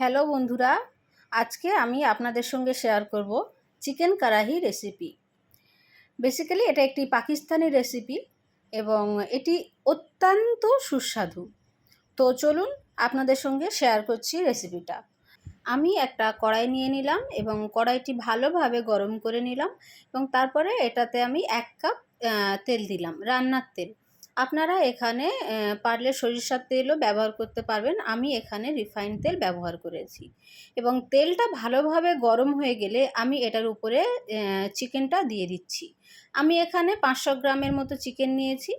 Hello বন্ধুরা, আজকে আমি আপনাদের সঙ্গে শেয়ার করব চিকেন কারাহি রেসিপি বেসিক্যালি এটা একটি পাকিস্তানি রেসিপি এবং এটি অত্যন্ত সুস্বাদু। তো চলুন আপনাদের সঙ্গে শেয়ার করছি রেসিপিটা আমি একটা কড়াই নিয়ে নিলাম এবং কড়াইটি ভালোভাবে গরম করে নিলাম এবং তারপরে এটাতে আমি এক কাপ তেল দিলাম, রান্নার তেল। আপনারা এখানে পারলে সরিষার তেলও ব্যবহার করতে পারবেন। আমি এখানে রিফাইন তেল ব্যবহার করেছি। এবং তেলটা ভালোভাবে গরম হয়ে গেলে আমি এটার উপরে চিকেনটা দিয়ে দিচ্ছি। আমি এখানে পাঁচশো গ্রামের মতো চিকেন নিয়েছি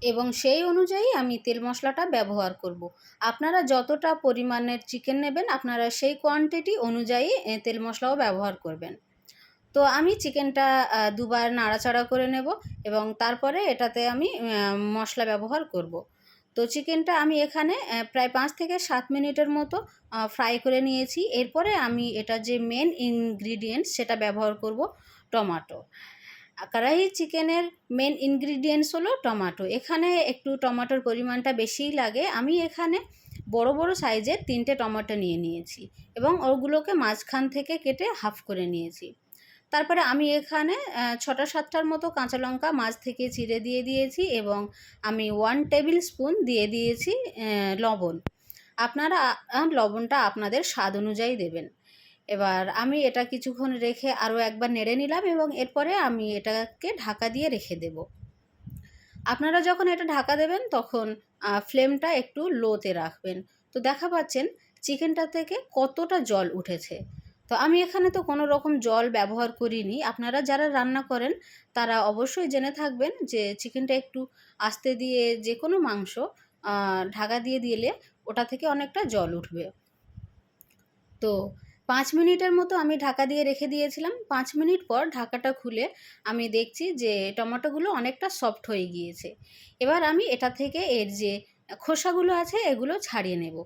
এবং সেই অনুযায়ী আমি তেল মশলাটা ব্যবহার করব। আপনারা যতটা পরিমাণের চিকেন নেবেন, আপনারা সেই কোয়ান্টিটি অনুযায়ী তেল মশলাও ব্যবহার করবেন। তো আমি চিকেনটা দুবার নাড়াচাড়া করে নেব এবং তারপরে এটাতে আমি মশলা ব্যবহার করব। তো চিকেনটা আমি এখানে প্রায় পাঁচ থেকে সাত মিনিটের মতো ফ্রাই করে নিয়েছি। এরপরে আমি এটা যে মেন ইনগ্রিডিয়েন্টস সেটা ব্যবহার করব, টমাটো। কড়াই চিকেনের মেন ইনগ্রিডিয়েন্টস হলো টমাটো। এখানে একটু টমাটোর পরিমাণটা বেশিই লাগে। আমি এখানে বড় বড় সাইজের তিনটে টমাটো নিয়ে নিয়েছি এবং ওগুলোকে মাঝখান থেকে কেটে হাফ করে নিয়েছি। তারপরে আমি এখানে ছটা সাতটার মতো কাঁচা লঙ্কা মাছ থেকে চিড়ে দিয়ে দিয়েছি এবং আমি ওয়ান টেবিল স্পুন দিয়ে দিয়েছি লবণ। আপনারা লবণটা আপনাদের স্বাদ অনুযায়ী দেবেন। এবার আমি এটা কিছুক্ষণ রেখে আরও একবার নেড়ে নিলাম এবং এরপরে আমি এটাকে ঢাকা দিয়ে রেখে দেব। আপনারা যখন এটা ঢাকা দেবেন, তখন ফ্লেমটা একটু লোতে রাখবেন। তো দেখা পাচ্ছেন চিকেনটা থেকে কতটা জল উঠেছে। তো আমি এখানে তো কোনো রকম জল ব্যবহার করিনি। আপনারা যারা রান্না করেন, তারা অবশ্যই জেনে থাকবেন যে চিকেনটা একটু আস্তে দিয়ে যে কোনো মাংস ঢাকা দিয়ে দিলে ওটা থেকে অনেকটা জল উঠবে। তো পাঁচ মিনিটের মতো আমি ঢাকা দিয়ে রেখে দিয়েছিলাম। পাঁচ মিনিট পর ঢাকাটা খুলে আমি দেখছি যে টমেটোগুলো অনেকটা সফট হয়ে গিয়েছে। এবার আমি এটা থেকে এর যে খোসাগুলো আছে, এগুলো ছাড়িয়ে নেব।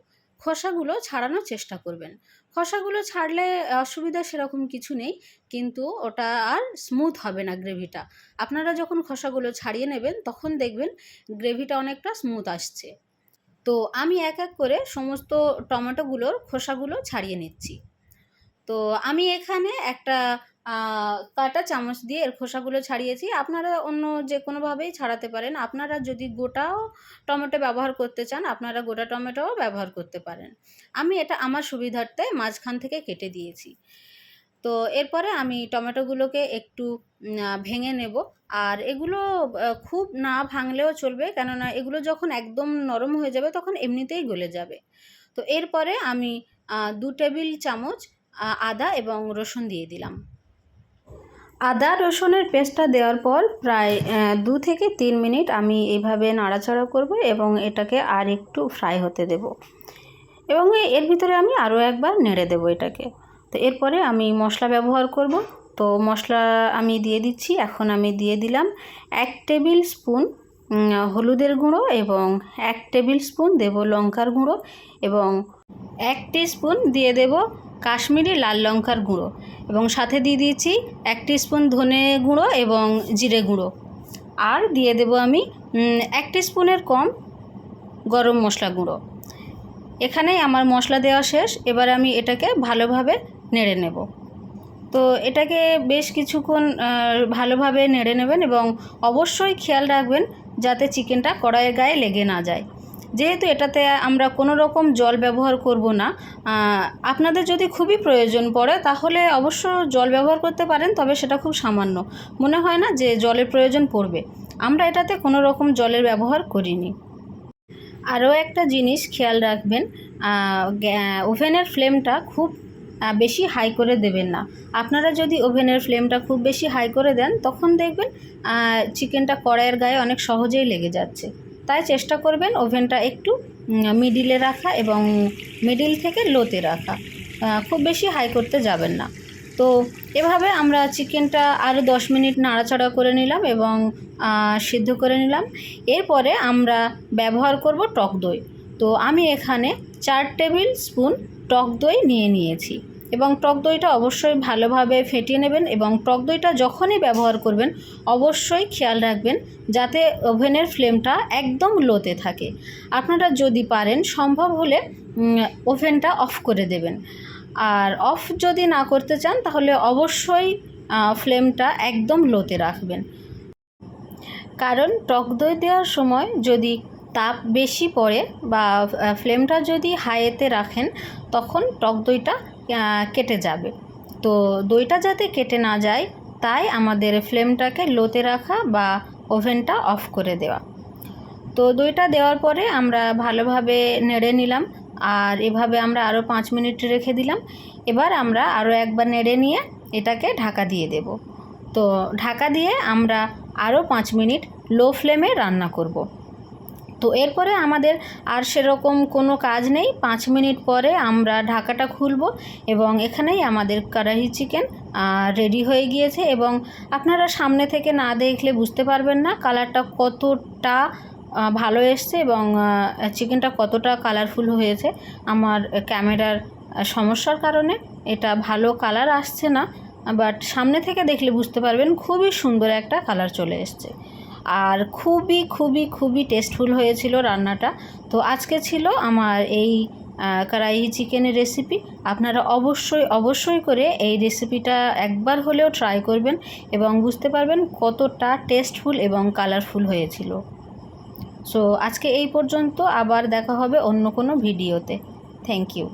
খোসাগুলো ছাড়ানোর চেষ্টা করবেন। খোসাগুলো ছাড়লে অসুবিধা সেরকম কিছু নেই, কিন্তু ওটা আর স্মুথ হবে না গ্রেভিটা। আপনারা যখন খোসাগুলো ছাড়িয়ে নেবেন, তখন দেখবেন গ্রেভিটা অনেকটা স্মুথ আসছে। তো আমি এক এক করে সমস্ত টমেটোগুলোর খোসাগুলো ছাড়িয়ে নিচ্ছি। তো আমি এখানে একটা কাঁটা চামচ দিয়ে এর খোসাগুলো ছাড়িয়েছি। আপনারা অন্য যে কোনোভাবেই ছাড়াতে পারেন। আপনারা যদি গোটাও টমেটো ব্যবহার করতে চান, আপনারা গোটা টমেটোও ব্যবহার করতে পারেন। আমি এটা আমার সুবিধার্থে মাঝখান থেকে কেটে দিয়েছি। তো এরপরে আমি টমেটোগুলোকে একটু ভেঙে নেব। আর এগুলো খুব না ভাঙলেও চলবে। কেননা এগুলো যখন একদম নরম হয়ে যাবে, তখন এমনিতেই গলে যাবে। তো এরপরে আমি দু টেবিল চামচ আদা এবং রসুন দিয়ে দিলাম। আদা রসুনের পেস্টটা দেওয়ার পর প্রায় দু থেকে তিন মিনিট আমি এইভাবে নাড়াচাড়া করব এবং এটাকে আর একটু ফ্রাই হতে দেব। এবং এর ভিতরে আমি আরও একবার নেড়ে দেবো এটাকে। তো এরপরে আমি মশলা ব্যবহার করব। তো মশলা আমি দিয়ে দিচ্ছি, এখন আমি দিয়ে দিলাম এক টেবিল স্পুন হলুদের গুঁড়ো এবং এক টেবিল স্পুন দেব লঙ্কার গুঁড়ো এবং এক স্পুন দিয়ে দেব কাশ্মীরি লাল লঙ্কার গুঁড়ো এবং সাথে দিয়ে দিয়েছি এক স্পুন ধনে গুঁড়ো এবং জিরে গুঁড়ো। আর দিয়ে দেব আমি এক স্পুনের কম গরম মশলা গুঁড়ো। এখানেই আমার মশলা দেওয়া শেষ, এবার আমি এটাকে ভালোভাবে নেড়ে নেব। তো এটাকে বেশ কিছুক্ষণ ভালোভাবে নেড়ে নেবেন এবং অবশ্যই খেয়াল রাখবেন যাতে চিকেনটা কড়াইয়ের গায়ে লেগে না যায়। যেহেতু এটাতে আমরা কোনো রকম জল ব্যবহার করব না আপনাদের যদি খুবই প্রয়োজন পড়ে, তাহলে অবশ্য জল ব্যবহার করতে পারেন, তবে সেটা খুব সামান্য। মনে হয় না যে জলের প্রয়োজন পড়বে। আমরা এটাতে কোনো রকম জলের ব্যবহার করিনি। আরও একটা জিনিস খেয়াল রাখবেন ওভেনের ফ্লেমটা খুব বেশি হাই করে দেবেন না। আপনারা যদি ওভেনের ফ্লেমটা খুব বেশি হাই করে দেন, তখন দেখবেন চিকেনটা কড়াইয়ের গায়ে অনেক সহজেই লেগে যাচ্ছে। তাই চেষ্টা করবেন ওভেনটা একটু মিডিলে রাখা এবং মিডিল থেকে লোতে রাখা। খুব বেশি হাই করতে যাবেন না। তো এভাবে আমরা চিকেনটা আরও দশ মিনিট নাড়াচাড়া করে নিলাম এবং সিদ্ধ করে নিলাম। এরপরে আমরা ব্যবহার করব টক দই। তো আমি এখানে চার টেবিল স্পুন টক দই নিয়ে নিয়েছি। এবং টক দইটা অবশ্যই ভালোভাবে ফেটিয়ে নেবেন এবং টক দইটা যখনই ব্যবহার করবেন, অবশ্যই খেয়াল রাখবেন যাতে ওভেনের ফ্লেমটা একদম লোতে থাকে। আপনারা যদি পারেন, সম্ভব হলে ওভেনটা অফ করে দেবেন। আর অফ যদি না করতে চান, তাহলে অবশ্যই ফ্লেমটা একদম লোতে রাখবেন। কারণ টক দই দেওয়ার সময় যদি তাপ বেশি পড়ে বা ফ্লেমটা যদি হাইতে রাখেন, তখন টক দইটা কেটে যাবে। তো দইটা যাতে কেটে না যায়, তাই আমাদের ফ্লেমটাকে লোতে রাখা বা ওভেনটা অফ করে দেওয়া। তো দইটা দেওয়ার পরে আমরা ভালোভাবে নেড়ে নিলাম, আর এভাবে আমরা আরও পাঁচ মিনিট রেখে দিলাম। এবার আমরা আরও একবার নেড়ে নিয়ে এটাকে ঢাকা দিয়ে দেব। তো ঢাকা দিয়ে আমরা আরও পাঁচ মিনিট লো ফ্লেমে রান্না করব। তো এরপরে আমাদের আর সেরকম কোনো কাজ নেই। পাঁচ মিনিট পরে আমরা ঢাকাটা খুলব এবং এখানেই আমাদের কড়াহি চিকেন রেডি হয়ে গিয়েছে এবং আপনারা সামনে থেকে না দেখলে বুঝতে পারবেন না কালারটা কতটা ভালো এসছে এবং চিকেনটা কতটা কালারফুল হয়েছে। আমার ক্যামেরার সমস্যার কারণে এটা ভালো কালার আসছে না, বাট সামনে থেকে দেখলে বুঝতে পারবেন খুবই সুন্দর একটা কালার চলে এসছে। আর খুবই খুবই খুবই টেস্টফুল হয়েছিল রান্নাটা। তো আজকে ছিল আমার এই কড়াই চিকেনের রেসিপি আপনারা অবশ্যই অবশ্যই করে এই রেসিপিটা একবার হলেও ট্রাই করবেন এবং বুঝতে পারবেন কতটা টেস্টফুল এবং কালারফুল হয়েছিল। সো আজকে এই পর্যন্ত আবার দেখা হবে অন্য কোনো ভিডিওতে থ্যাংক ইউ